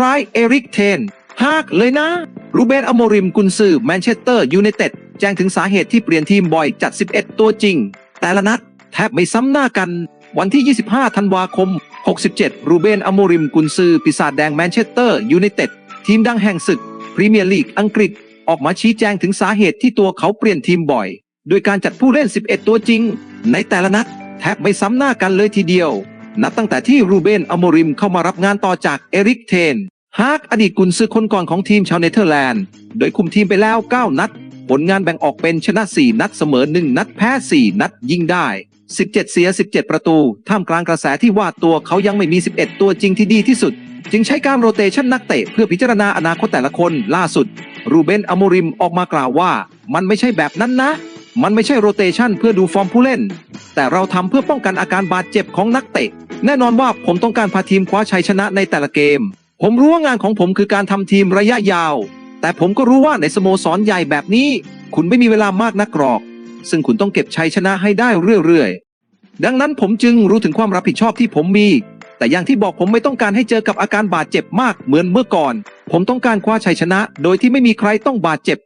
คล้ายเอริกเทนฮากเลยนะ รูเบนอโมริมกุนซือแมนเชสเตอร์ยูไนเต็ดแจ้งถึงสาเหตุที่เปลี่ยนทีมบ่อยจัด 11 ตัวจริง แต่ละนัดแทบไม่ซ้ำหน้ากัน วันที่ 25 ธันวาคม 67 รูเบนอโมริมกุนซือปีศาจแดงแมนเชสเตอร์ยูไนเต็ดทีมดังแห่งศึกพรีเมียร์ลีกอังกฤษออกมาชี้แจงถึงสาเหตุที่ตัวเขาเปลี่ยนทีมบ่อย โดยการจัดผู้เล่น 11 ตัวจริง ในแต่ละนัดแทบไม่ซ้ำหน้ากันเลยทีเดียว นับตั้งแต่ที่รูเบนอโมริมเข้ามารับงานต่อจากเอริกเทน ฮากอดีตกุนซือคนก่อนของทีมชาวเนเธอร์แลนด์ โดยคุมทีมไปแล้ว 9 นัด ผลงานแบ่งออกเป็นชนะ 4 นัดเสมอ 1 นัดแพ้ 4 นัดยิงได้ 17 เสีย 17 ประตู ท่ามกลางกระแสที่ว่าตัวเขายังไม่มี 11 ตัวจริงที่ดีที่สุด จึงใช้การโรเตชันนักเตะเพื่อพิจารณาอนาคตแต่ละคนล่าสุด รูเบนอโมริมออกมากล่าวว่า มันไม่ใช่แบบนั้นนะมันไม่ใช่โรเตชันเพื่อดูฟอร์มผู้เล่น แต่เราทำเพื่อป้องกันอาการบาดเจ็บของนักเตะ แน่นอนว่าผมต้องการพาทีมคว้าชัยชนะในแต่ละเกม ผมรู้ว่างานของผมคือการทำทีมระยะยาว แต่ผมก็รู้ว่าในสโมสรใหญ่แบบนี้ คุณไม่มีเวลามากนักหรอก ซึ่งคุณต้องเก็บชัยชนะให้ได้เรื่อยๆ ดังนั้นผมจึงรู้ถึงความรับผิดชอบที่ผมมี แต่อย่างที่บอกผมไม่ต้องการให้เจอกับอาการบาดเจ็บมากเหมือนเมื่อก่อน ผมต้องการคว้าชัยชนะ โดยที่ไม่มีใครต้องบาดเจ็บ